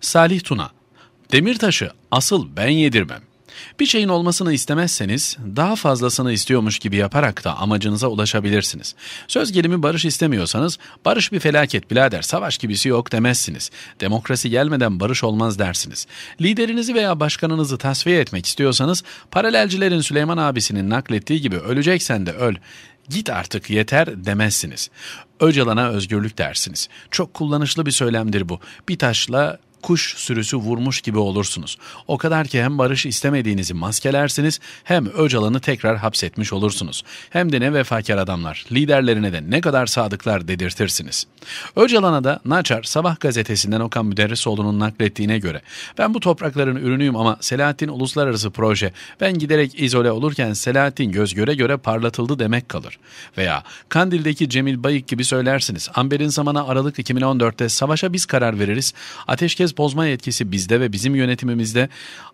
Salih Tuna Demirtaş'ı asıl ben yedirmem. Bir şeyin olmasını istemezseniz daha fazlasını istiyormuş gibi yaparak da amacınıza ulaşabilirsiniz. Söz gelimi barış istemiyorsanız barış bir felaket birader savaş gibisi yok demezsiniz. Demokrasi gelmeden barış olmaz dersiniz. Liderinizi veya başkanınızı tasfiye etmek istiyorsanız paralelcilerin Süleyman abisinin naklettiği gibi öleceksen de öl git artık yeter demezsiniz. Öcalan'a özgürlük dersiniz. Çok kullanışlı bir söylemdir bu. Bir taşla kuş sürüsü vurmuş gibi olursunuz. O kadar ki hem barış istemediğinizi maskelersiniz hem Öcalan'ı tekrar hapsetmiş olursunuz. Hem de ne vefakar adamlar, liderlerine de ne kadar sadıklar dedirtirsiniz. Öcalan'a da Naçar Sabah gazetesinden Okan Müderrisoğlu'nun naklettiğine göre ben bu toprakların ürünüyüm ama Selahattin uluslararası proje ben giderek izole olurken Selahattin göz göre göre parlatıldı demek kalır. Veya Kandil'deki Cemil Bayık gibi söylersiniz. Amber'in zamana Aralık 2014'te savaşa biz karar veririz. Ateşkes merkez bozma yetkisi bizde ve bizim yönetimimizde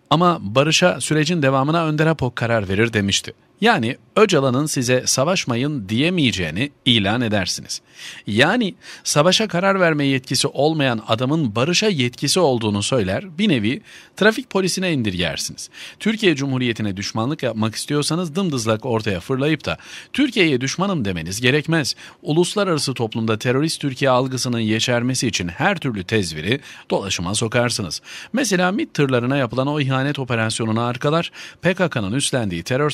ama barışa sürecin devamına Önder Apok karar verir demişti. Yani Öcalan'ın size savaşmayın diyemeyeceğini ilan edersiniz. Yani savaşa karar verme yetkisi olmayan adamın barışa yetkisi olduğunu söyler, bir nevi trafik polisine indirgersiniz. Türkiye Cumhuriyeti'ne düşmanlık yapmak istiyorsanız dımdızlak ortaya fırlayıp da Türkiye'ye düşmanım demeniz gerekmez. Uluslararası toplumda terörist Türkiye algısının yeşermesi için her türlü tezviri dolaşıma sokarsınız. Mesela MİT tırlarına yapılan o ihanet operasyonunu arkalar, PKK'nın üstlendiği terör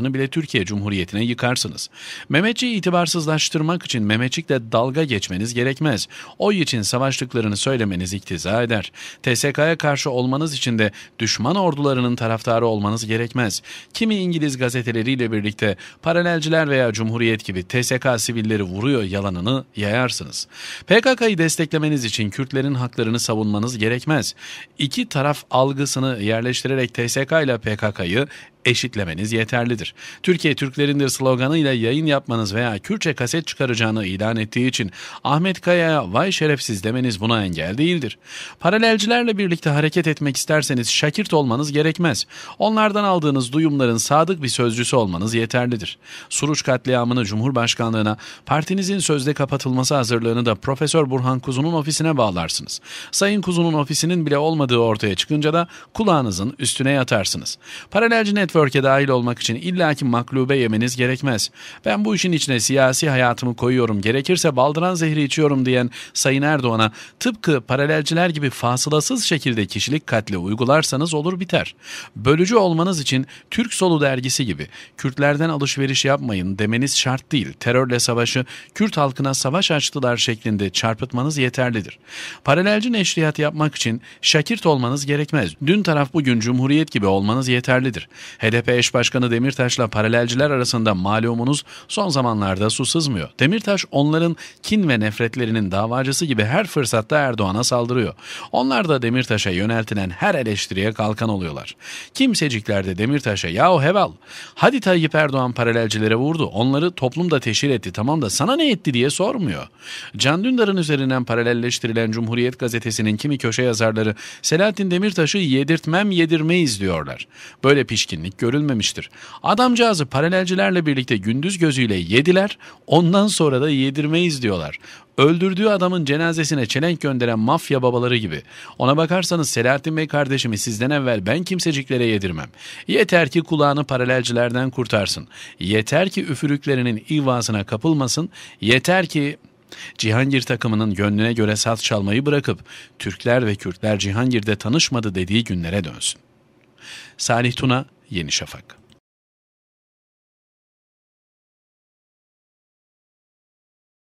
saldırılarını bile Türkiye Cumhuriyeti'ne yıkarsınız. Mehmetçiyi itibarsızlaştırmak için Mehmetçikle dalga geçmeniz gerekmez. Oy için savaştıklarını söylemeniz iktiza eder. TSK'ya karşı olmanız için de düşman ordularının taraftarı olmanız gerekmez. Kimi İngiliz gazeteleriyle birlikte paralelciler veya Cumhuriyet gibi TSK sivilleri vuruyor yalanını yayarsınız. PKK'yı desteklemeniz için Kürtlerin haklarını savunmanız gerekmez. İki taraf algısını yerleştirerek TSK ile PKK'yı eşitlemeniz yeterlidir. Türkiye Türklerindir sloganıyla yayın yapmanız veya Kürtçe kaset çıkaracağını ilan ettiği için Ahmet Kaya'ya vay şerefsiz demeniz buna engel değildir. Paralelcilerle birlikte hareket etmek isterseniz şakirt olmanız gerekmez. Onlardan aldığınız duyumların sadık bir sözcüsü olmanız yeterlidir. Suruç katliamını Cumhurbaşkanlığına, partinizin sözde kapatılması hazırlığını da Profesör Burhan Kuzu'nun ofisine bağlarsınız. Sayın Kuzu'nun ofisinin bile olmadığı ortaya çıkınca da kulağınızın üstüne yatarsınız. Paralelci net network'e dahil olmak için illaki maklube yemeniz gerekmez. Ben bu işin içine siyasi hayatımı koyuyorum, gerekirse baldıran zehri içiyorum diyen Sayın Erdoğan'a tıpkı paralelciler gibi fasılasız şekilde kişilik katli uygularsanız olur biter. Bölücü olmanız için Türk Solu dergisi gibi Kürtlerden alışveriş yapmayın demeniz şart değil. Terörle savaşı Kürt halkına savaş açtılar şeklinde çarpıtmanız yeterlidir. Paralelci neşriyat yapmak için şakirt olmanız gerekmez. Dün taraf bugün Cumhuriyet gibi olmanız yeterlidir. HDP eş başkanı Demirtaş'la paralelciler arasında malumunuz son zamanlarda su sızmıyor. Demirtaş onların kin ve nefretlerinin davacısı gibi her fırsatta Erdoğan'a saldırıyor. Onlar da Demirtaş'a yöneltilen her eleştiriye kalkan oluyorlar. Kimsecikler de Demirtaş'a yahu heval hadi Tayyip Erdoğan paralelcilere vurdu onları toplumda teşhir etti tamam da sana ne etti diye sormuyor. Can Dündar'ın üzerinden paralelleştirilen Cumhuriyet Gazetesi'nin kimi köşe yazarları Selahattin Demirtaş'ı yedirtmem yedirmeyiz diyorlar. Böyle pişkinlik görülmemiştir. Adamcağızı paralelcilerle birlikte gündüz gözüyle yediler, ondan sonra da yedirmeyiz diyorlar. Öldürdüğü adamın cenazesine çelenk gönderen mafya babaları gibi. Ona bakarsanız Selahattin Bey kardeşimi sizden evvel ben kimseciklere yedirmem. Yeter ki kulağını paralelcilerden kurtarsın. Yeter ki üfürüklerinin ivasına kapılmasın. Yeter ki Cihangir takımının gönlüne göre saz çalmayı bırakıp Türkler ve Kürtler Cihangir'de tanışmadı dediği günlere dönsün. Salih Tuna Yeni Şafak